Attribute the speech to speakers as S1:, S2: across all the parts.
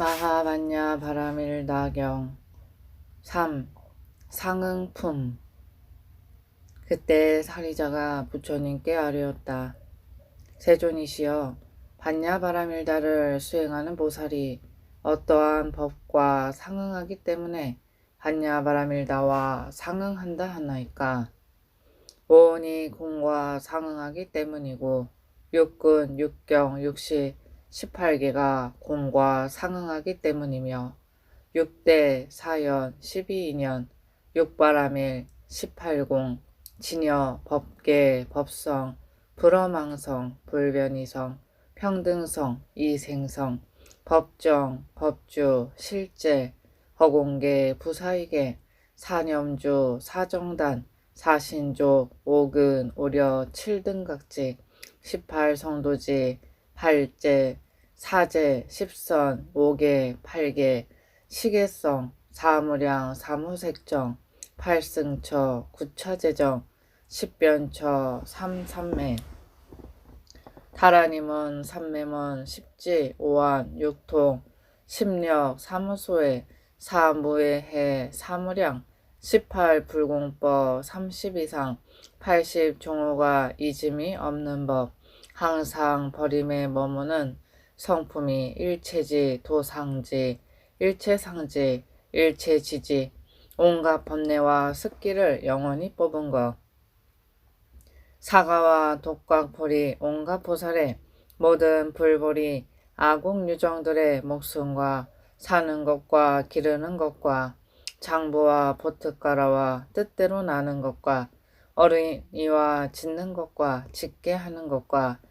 S1: 마하반야 바라밀 다경 3. 상응품 그때 사리자가 부처님께 아뢰었다. 세존이시여 반야 바라밀다를 수행하는 보살이 어떠한 법과 상응하기 때문에 반야 바라밀다와 상응한다 하나이까? 오온이 공과 상응하기 때문이고 육군, 육경, 육시, 18개가 공과 상응하기 때문이며 6대, 4연, 12인연, 육바라밀, 18공, 진여, 법계, 법성, 불어망성, 불변이성, 평등성, 이생성, 법정, 법주, 실제, 허공계, 부사이계, 사념주, 사정단, 사신조, 오근, 오려, 칠등각지, 18성도지, 팔제, 사제, 십선, 오계, 팔계, 시계성, 사무량, 사무색정, 팔승처, 구차재정, 십변처, 삼삼매, 다라님은 삼매문, 십지, 오한, 육통, 십력, 사무소에, 사무의 해, 사무량, 십팔 불공법, 삼십 이상, 팔십 종호가 이짐이 없는 법, 항상 버림에 머무는 성품이 일체지, 도상지, 일체상지, 일체지지, 온갖 번뇌와 습기를 영원히 뽑은 것. 사과와 독각벌이 온갖 보살의 모든 불벌이 아궁유정들의 목숨과 사는 것과 기르는 것과 장부와 보트가라와 뜻대로 나는 것과 어린이와 짓는 것과 짓게 하는 것과 직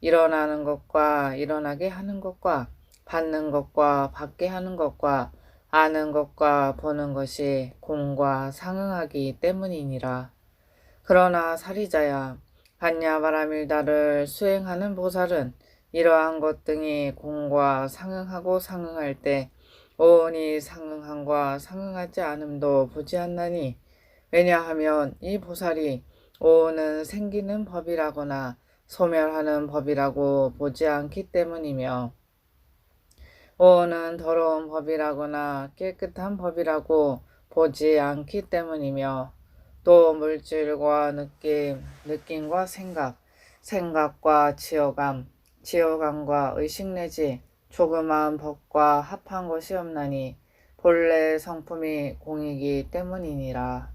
S1: 일어나는 것과 일어나게 하는 것과 받는 것과 받게 하는 것과 아는 것과 보는 것이 공과 상응하기 때문이니라. 그러나 사리자야 반야 바라밀다를 수행하는 보살은 이러한 것 등이 공과 상응하고 상응할 때 오온이 상응함과 상응하지 않음도 보지 않나니 왜냐하면 이 보살이 오온은 생기는 법이라거나 소멸하는 법이라고 보지 않기 때문이며 오온은 더러운 법이라거나 깨끗한 법이라고 보지 않기 때문이며 또 물질과 느낌, 느낌과 생각, 생각과 지어감, 지어감과 의식 내지 조그마한 법과 합한 것이 없나니 본래 성품이 공이기 때문이니라.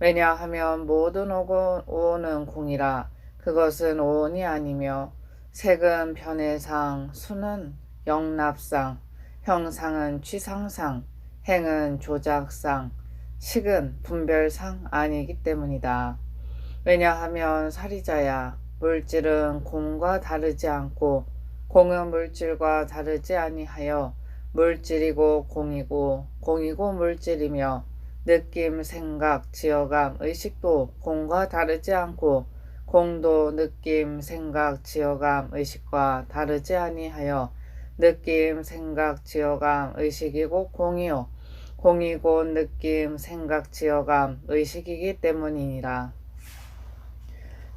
S1: 왜냐하면 모든 오는 공이라 그것은 오온이 아니며 색은 변해상, 수는 영납상, 형상은 취상상, 행은 조작상, 식은 분별상 아니기 때문이다. 왜냐하면 사리자야 물질은 공과 다르지 않고 공은 물질과 다르지 아니하여 물질이고 공이고 공이고 물질이며 느낌, 생각, 지어감, 의식도 공과 다르지 않고 공도 느낌, 생각, 지어감, 의식과 다르지 아니하여 느낌, 생각, 지어감, 의식이고 공이요. 공이 고 느낌, 생각, 지어감, 의식이기 때문이니라.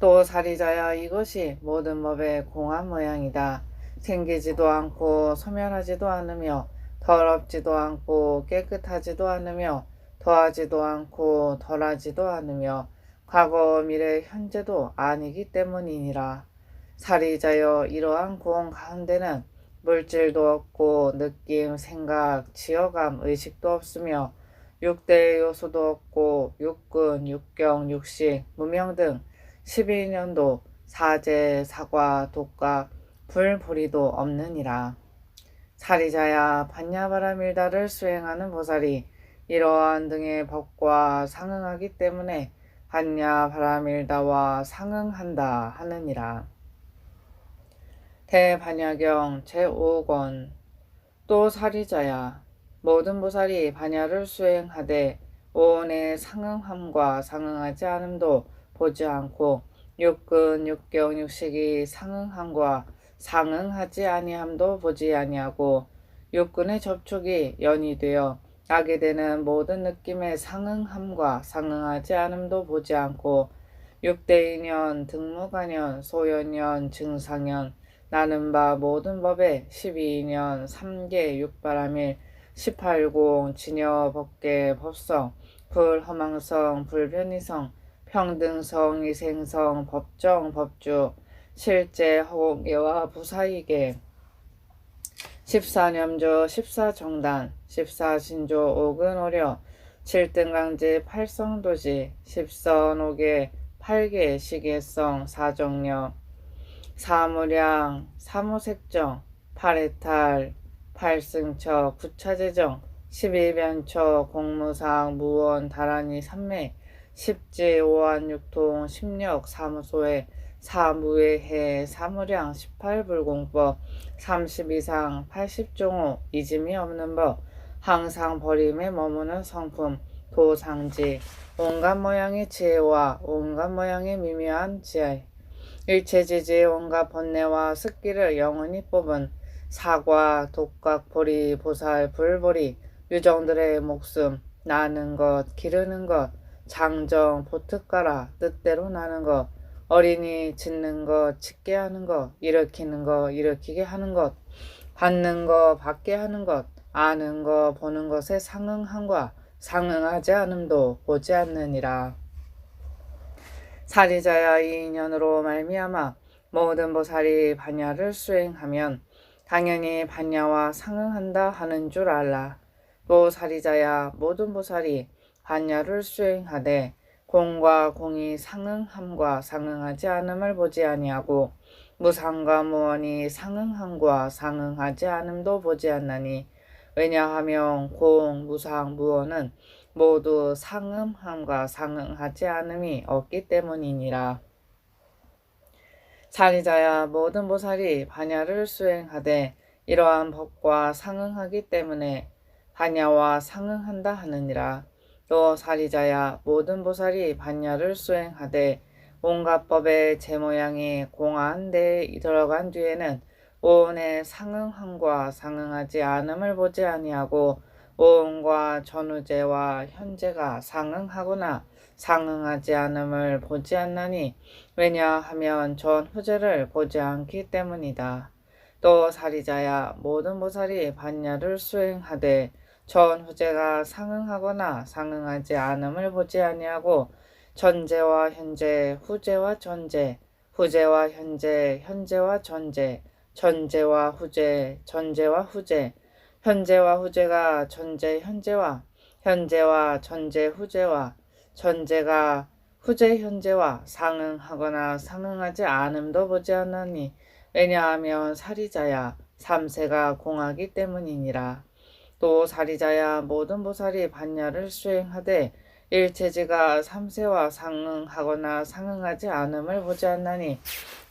S1: 또 사리자야 이것이 모든 법의 공한 모양이다. 생기지도 않고 소멸하지도 않으며 더럽지도 않고 깨끗하지도 않으며 더하지도 않고 덜하지도 않으며 과거 미래 현재도 아니기 때문이니라. 사리자여 이러한 공 가운데는 물질도 없고 느낌, 생각, 지어감, 의식도 없으며 육대의 요소도 없고 육군, 육경, 육식, 무명 등 12년도 사제, 사과, 독각, 불보리도 없느니라. 사리자야 반야바라 밀다를 수행하는 보살이 이러한 등의 법과 상응하기 때문에 반야바라밀다와 상응한다 하느니라. 대반야경 제5권 또 사리자야 모든 보살이 반야를 수행하되 오온의 상응함과 상응하지 않음도 보지 않고 육근 육경 육식이 상응함과 상응하지 아니함도 보지 아니하고 육근의 접촉이 연이 되어 나게 되는 모든 느낌의 상응함과 상응하지 않음도 보지 않고 육대인연, 등무간연, 소연연, 증상연, 나는 바 모든 법에 12년 3개 6바람일 18공 진여 법계 법성 불허망성 불변이성 평등성 이생성 법정 법주 실제 허공예와 부사이계 14년조 14정단 14신조 오근오려 7등강지 8성도지 10선옥의 8개 시계성 사정력 사무량 사무색정 8해탈 8승처 구차재정 12변처 공무상 무원 다란이 삼매 십지 오한육통 십력 사무소에 사무회해 사무량 18불공법 30 이상 80종호 이짐이 없는 법 항상 버림에 머무는 성품 도상지. 온갖 모양의 지혜와 온갖 모양의 미묘한 지혜. 일체지지 온갖 번뇌와 습기를 영원히 뽑은 사과, 독각, 보리, 보살, 불보리, 유정들의 목숨, 나는 것, 기르는 것, 장정, 보특가라, 뜻대로 나는 것, 어린이 짓는 것, 짓게 하는 것, 일으키는 것, 일으키게 하는 것, 받는 것, 받게 하는 것, 아는 것, 보는 것에 상응함과 상응하지 않음도 보지 않느니라. 사리자야 이 인연으로 말미암아 모든 보살이 반야를 수행하면 당연히 반야와 상응한다 하는 줄 알라. 또 사리자야 모든 보살이 반야를 수행하되 공과 공이 상응함과 상응하지 않음을 보지 아니하고 무상과 무원이 상응함과 상응하지 않음도 보지 않나니 왜냐하면 공, 무상, 무원은 모두 상응함과 상응하지 않음이 없기 때문이니라. 사리자야 모든 보살이 반야를 수행하되 이러한 법과 상응하기 때문에 반야와 상응한다 하느니라. 또 사리자야 모든 보살이 반야를 수행하되 온갖 법의 제 모양이 공한 데에 들어간 뒤에는 오온의 상응함과 상응하지 않음을 보지 아니하고 오온과 전후제와 현재가 상응하거나 상응하지 않음을 보지 않나니 왜냐하면 전후제를 보지 않기 때문이다. 또 사리자야 모든 보살이 반야를 수행하되 전후제가 상응하거나 상응하지 않음을 보지 아니하고 전제와 현재, 후제와 전제, 후제와 현재, 현재와 전제, 전제와 후제, 전제와 후제, 현재와 후제가 전제 현재와. 현재와 전제 후제와. 전제가 후제 현재와. 상응하거나 상응하지 않음도 보지 않나니. 왜냐하면 사리자야 삼세가 공하기 때문이니라. 또 사리자야 모든 보살이 반야를 수행하되 일체지가 삼세와 상응하거나 상응하지 않음을 보지 않나니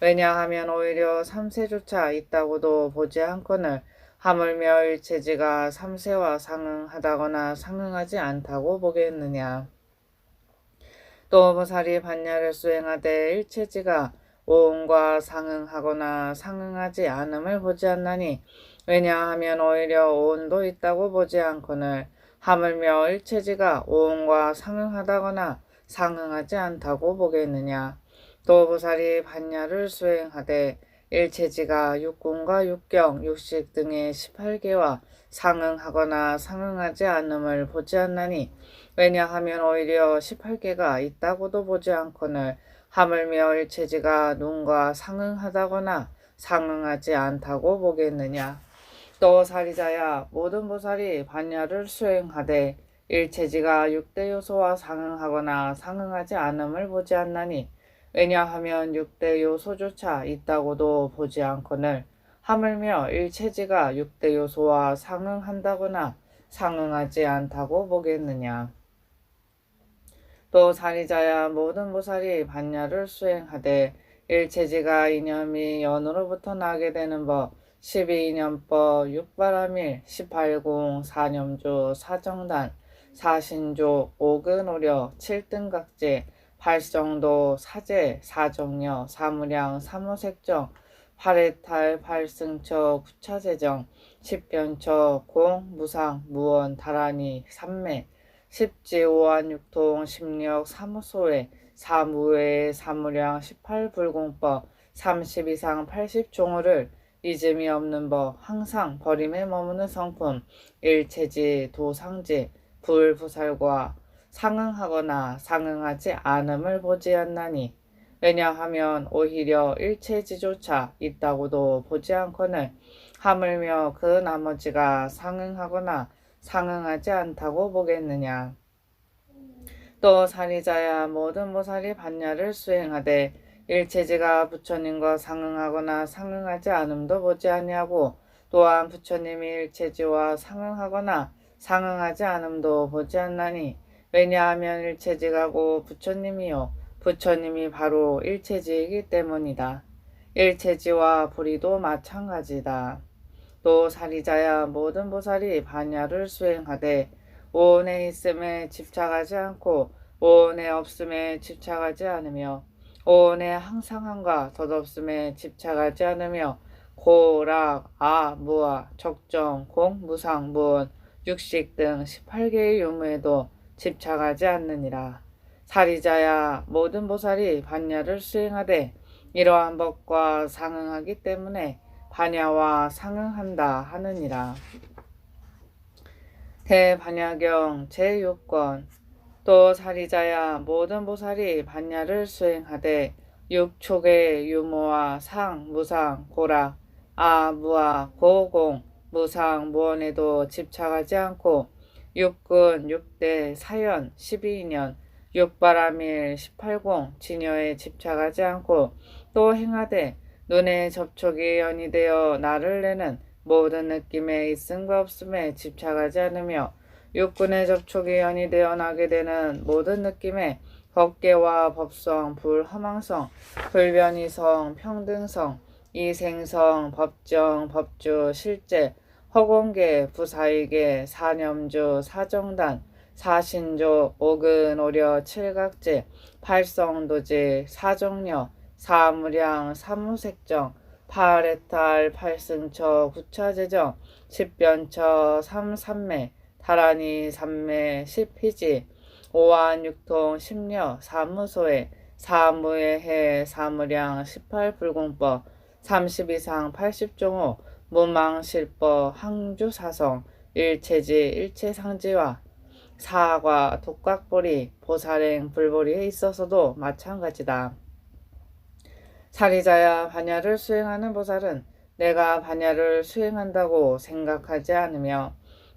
S1: 왜냐하면 오히려 삼세조차 있다고도 보지 않거늘 하물며 일체지가 삼세와 상응하다거나 상응하지 않다고 보겠느냐. 또 보살이 반야를 수행하되 일체지가 오음과 상응하거나 상응하지 않음을 보지 않나니 왜냐하면 오히려 오온도 있다고 보지 않거늘 하물며 일체지가 오온과 상응하다거나 상응하지 않다고 보겠느냐. 또 보살이 반야를 수행하되 일체지가 육군과 육경, 육식 등의 18개와 상응하거나 상응하지 않음을 보지 않나니 왜냐하면 오히려 18개가 있다고도 보지 않거늘 하물며 일체지가 눈과 상응하다거나 상응하지 않다고 보겠느냐. 또 사리자야 모든 보살이 반야를 수행하되 일체지가 육대 요소와 상응하거나 상응하지 않음을 보지 않나니 왜냐하면 육대 요소조차 있다고도 보지 않거늘 하물며 일체지가 육대 요소와 상응한다거나 상응하지 않다고 보겠느냐. 또 사리자야 모든 보살이 반야를 수행하되 일체지가 이념이 연으로부터 나게 되는 법 12년법 6바람일 18공 4념조 4정단 4신조 5근오려 7등각제 8정도 사제 사정녀 사무량 사무색정 8해탈 8승처 구차재정 10변처 공 무상 무원 다란이 삼매 십지 오한 육통 십력 사무소에 사무회 사무량 18불공법 30 이상 80종호를 잊음이 없는 법, 항상 버림에 머무는 성품, 일체지, 도상지, 불부살과 상응하거나 상응하지 않음을 보지 않나니 왜냐하면 오히려 일체지조차 있다고도 보지 않거늘 하물며 그 나머지가 상응하거나 상응하지 않다고 보겠느냐. 또 사리자야 모든 모살이 반야를 수행하되 일체지가 부처님과 상응하거나 상응하지 않음도 보지 아니하고 또한 부처님이 일체지와 상응하거나 상응하지 않음도 보지 않나니 왜냐하면 일체지가 고 부처님이요 부처님이 바로 일체지이기 때문이다. 일체지와 불의도 마찬가지다. 또 사리자야 모든 보살이 반야를 수행하되 오온에 있음에 집착하지 않고 오온에 없음에 집착하지 않으며 오온의 항상함과 덧없음에 집착하지 않으며 고락, 아, 무아, 적정, 공, 무상, 무원, 육식 등 18개의 유무에도 집착하지 않느니라. 사리자야 모든 보살이 반야를 수행하되 이러한 법과 상응하기 때문에 반야와 상응한다 하느니라. 대반야경 제6권 또 사리자야 모든 보살이 반야를 수행하되 육촉의 유무와 상, 무상, 고락, 아, 무아, 고공, 무상, 무원에도 집착하지 않고 육군, 육대, 사연, 12년, 육바라밀, 18공, 진여에 집착하지 않고 또 행하되 눈에 접촉이 연이되어 나를 내는 모든 느낌에 있음과 없음에 집착하지 않으며 육군의 접촉이 연이되어 나게 되는 모든 느낌에 법계와 법성, 불허망성, 불변이성, 평등성, 이생성, 법정, 법주, 실제, 허공계, 부사이계, 사념주, 사정단, 사신조, 오근, 오려, 칠각제, 팔성도지, 사정려, 사무량, 사무색정, 팔에탈, 팔승처, 구차제정, 십변처, 삼삼매, 다라니, 삼매, 십희지, 오한 육통, 십려, 사무소에, 사무의 해, 사무량, 십팔 불공법, 삼십 이상 팔십 종호, 무망실법, 항주사성, 일체지, 일체상지와 사과, 독각보리, 보살행, 불보리에 있어서도 마찬가지다. 사리자야 반야를 수행하는 보살은 내가 반야를 수행한다고 생각하지 않으며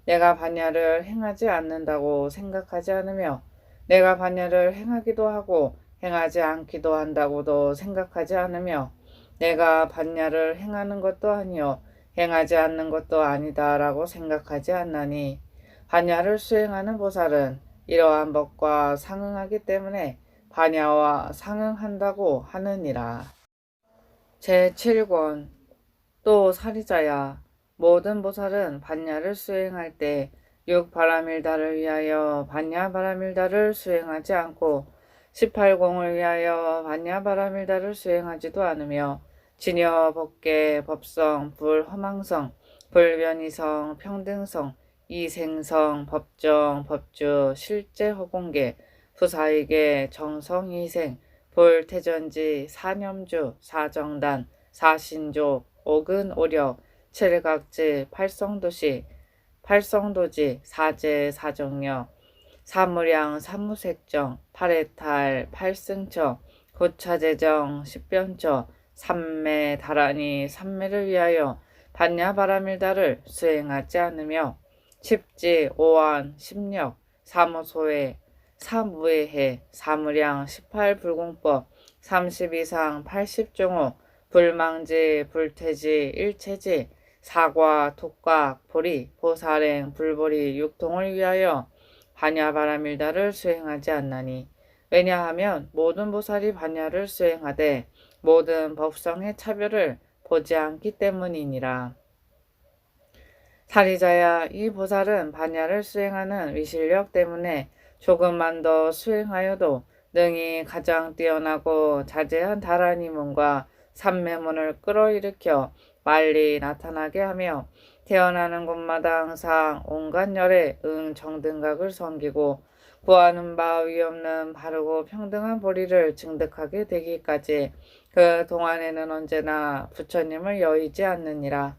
S1: 내가 반야를 행하지 않는다고 생각하지 않으며 내가 반야를 행하기도 하고 행하지 않기도 한다고도 생각하지 않으며 내가 반야를 행하는 것도 아니요 행하지 않는 것도 아니다라고 생각하지 않나니 반야를 수행하는 보살은 이러한 법과 상응하기 때문에 반야와 상응한다고 하느니라. 제7권 또 사리자야 모든 보살은 반야를 수행할 때 육바라밀다를 위하여 반야바라밀다를 수행하지 않고 18공을 위하여 반야바라밀다를 수행하지도 않으며 진여 법계 법성 불허망성 불변이성 평등성 이생성 법정 법주 실제 허공계 부사이계 정성이생 볼태전지, 사념주, 사정단, 사신조, 옥은 오력, 칠각지, 팔성도시, 팔성도지, 사제, 사정력, 사무량, 사무색정, 팔해탈, 팔승처, 고차재정, 십변처, 삼매, 다라니, 삼매를 위하여 반야바라밀다를 수행하지 않으며 십지, 오한, 십력, 사무소에 사무의해, 사무량 18불공법, 30 이상 80종호, 불망지, 불태지, 일체지, 사과, 독각, 보리, 보살행, 불보리, 육통을 위하여 반야바라밀다를 수행하지 않나니 왜냐하면 모든 보살이 반야를 수행하되 모든 법성의 차별을 보지 않기 때문이니라. 사리자야 이 보살은 반야를 수행하는 위실력 때문에 조금만 더 수행하여도 능히 가장 뛰어나고 자제한 다라니문과 삼매문을 끌어일으켜 빨리 나타나게 하며 태어나는 곳마다 항상 온갖 열에 응 정등각을 섬기고 구하는 바 위없는 바르고 평등한 보리를 증득하게 되기까지 그 동안에는 언제나 부처님을 여의지 않느니라.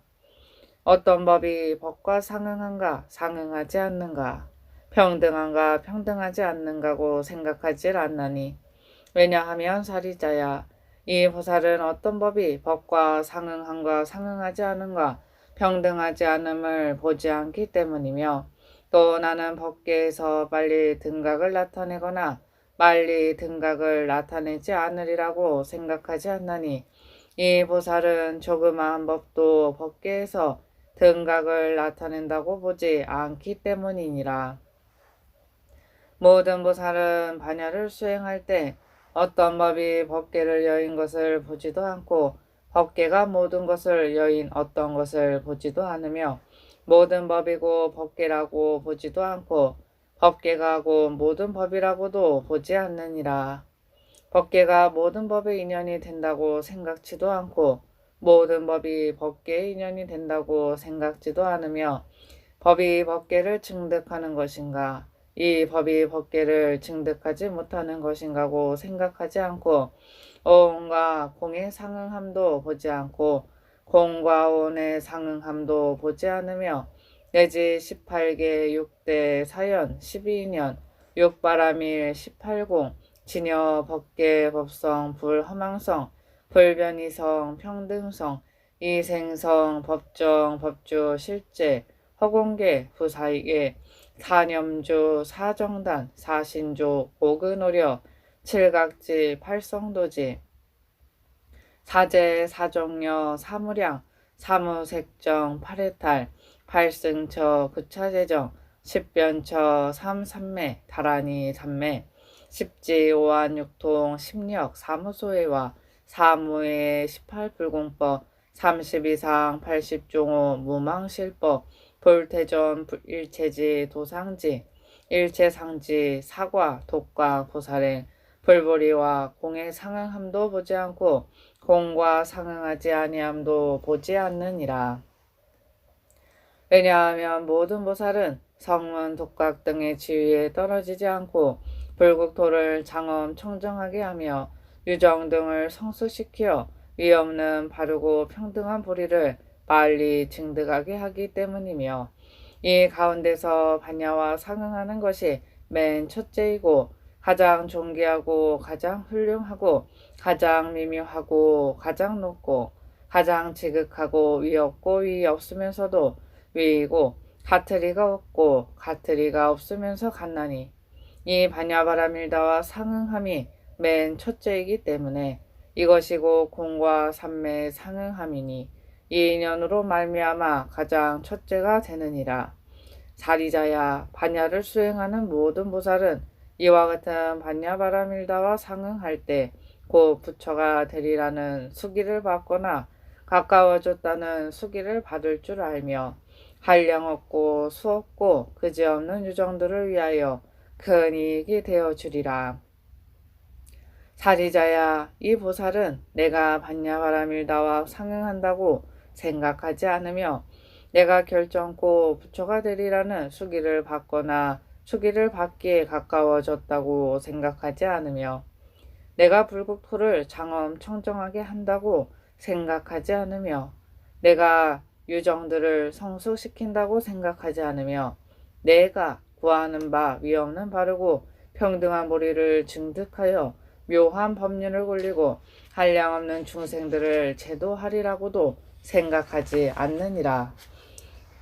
S1: 어떤 법이 법과 상응한가 상응하지 않는가 평등한가 평등하지 않는가고 생각하지 않나니 왜냐하면 사리자야 이 보살은 어떤 법이 법과 상응한가 상응하지 않은가 평등하지 않음을 보지 않기 때문이며 또 나는 법계에서 빨리 등각을 나타내거나 빨리 등각을 나타내지 않으리라고 생각하지 않나니 이 보살은 조그마한 법도 법계에서 등각을 나타낸다고 보지 않기 때문이니라. 모든 보살은 반야를 수행할 때 어떤 법이 법계를 여인 것을 보지도 않고 법계가 모든 것을 여인 어떤 것을 보지도 않으며 모든 법이고 법계라고 보지도 않고 법계가 하고 모든 법이라고도 보지 않느니라. 법계가 모든 법의 인연이 된다고 생각지도 않고 모든 법이 법계의 인연이 된다고 생각지도 않으며 법이 법계를 증득하는 것인가 이 법이 법계를 증득하지 못하는 것인가고 생각하지 않고 어원과 공의 상응함도 보지 않고 공과 온의 상응함도 보지 않으며 내지 18개 6대 사연 12년 6바람일 18공 진여 법계 법성 불허망성 불변이성 평등성 이생성 법정 법주 실제 허공계 부사이계 사념주 사정단 사신조 오근오려 칠각지 팔성도지 사제 사정여 사무량 사무색정 팔해탈 팔승처 구차재정 십변처 삼삼매 다라니 삼매 십지 오한 육통 십력 사무소회와 사무의 18불공법 32상 80종호 무망실법 볼태전 일체지 도상지 일체상지 사과 독과 보살행 불보리와 공의 상응함도 보지 않고 공과 상응하지 아니함도 보지 않느니라. 왜냐하면 모든 보살은 성문 독각 등의 지위에 떨어지지 않고 불국토를 장엄 청정하게 하며 유정 등을 성수시켜 위없는 바르고 평등한 보리를 빨리 증득하게 하기 때문이며 이 가운데서 반야와 상응하는 것이 맨 첫째이고 가장 존귀하고 가장 훌륭하고 가장 미묘하고 가장 높고 가장 지극하고 위 없고 위 없으면서도 위이고 가트리가 없고 가트리가 없으면서 같나니 이 반야바라밀다와 상응함이 맨 첫째이기 때문에 이것이고 공과 삼매의 상응함이니 이 인연으로 말미암아 가장 첫째가 되느니라. 사리자야 반야를 수행하는 모든 보살은 이와 같은 반야 바라밀다와 상응할 때 곧 부처가 되리라는 수기를 받거나 가까워졌다는 수기를 받을 줄 알며 한량 없고 수 없고 그지없는 유정들을 위하여 큰 이익이 되어 주리라. 사리자야, 이 보살은 내가 반야바라밀다와 상응한다고 생각하지 않으며 내가 결정코 부처가 되리라는 수기를 받거나 수기를 받기에 가까워졌다고 생각하지 않으며 내가 불국토를 장엄 청정하게 한다고 생각하지 않으며 내가 유정들을 성숙시킨다고 생각하지 않으며 내가 구하는 바 위없는 바르고 평등한 보리를 증득하여 묘한 법륜을 굴리고 한량없는 중생들을 제도하리라고도 생각하지 않느니라.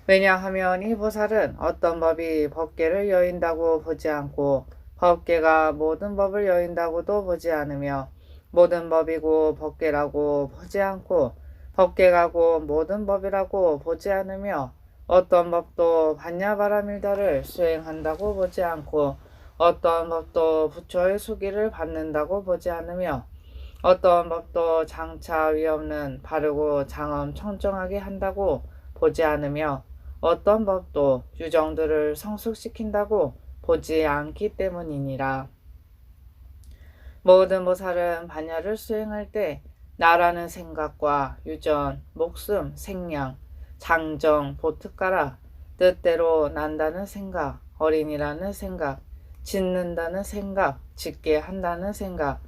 S1: 왜냐하면 이 보살은 어떤 법이 법계를 여인다고 보지 않고 법계가 모든 법을 여인다고도 보지 않으며 모든 법이고 법계라고 보지 않고 법계가고 모든 법이라고 보지 않으며 어떤 법도 반야바라밀다를 수행한다고 보지 않고 어떤 법도 부처의 수기를 받는다고 보지 않으며 어떤 법도 장차 위없는 바르고 장엄 청정하게 한다고 보지 않으며 어떤 법도 유정들을 성숙시킨다고 보지 않기 때문이니라. 모든 보살은 반야를 수행할 때 나라는 생각과 유전, 목숨, 생량, 장정, 보특가라 뜻대로 난다는 생각, 어린이라는 생각, 짓는다는 생각, 짓게 한다는 생각,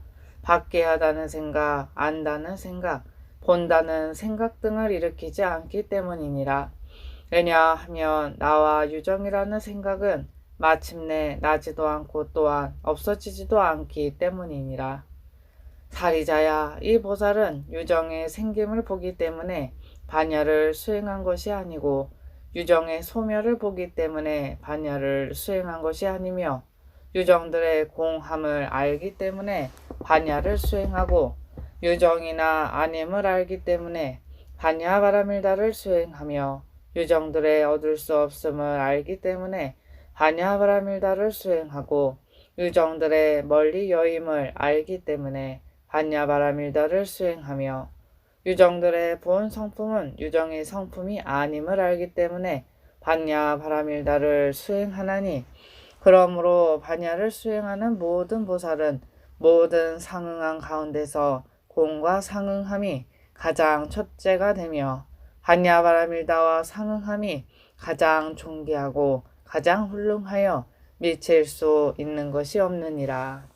S1: 받게 하다는 생각, 안다는 생각, 본다는 생각 등을 일으키지 않기 때문이니라. 왜냐하면 나와 유정이라는 생각은 마침내 나지도 않고 또한 없어지지도 않기 때문이니라. 사리자야, 이 보살은 유정의 생김을 보기 때문에 반야를 수행한 것이 아니고 유정의 소멸을 보기 때문에 반야를 수행한 것이 아니며 유정들의 공함을 알기 때문에 반야를 수행하고 유정이나 아님을 알기 때문에 반야 바라밀다를 수행하며 유정들의 얻을 수 없음을 알기 때문에 반야 바라밀다를 수행하고 유정들의 멀리 여임을 알기 때문에 반야 바라밀다를 수행하며 유정들의 본 성품은 유정의 성품이 아님을 알기 때문에 반야 바라밀다를 수행하나니 그러므로 반야를 수행하는 모든 보살은 모든 상응한 가운데서 공과 상응함이 가장 첫째가 되며 반야 바라밀다와 상응함이 가장 존귀하고 가장 훌륭하여 미칠 수 있는 것이 없느니라.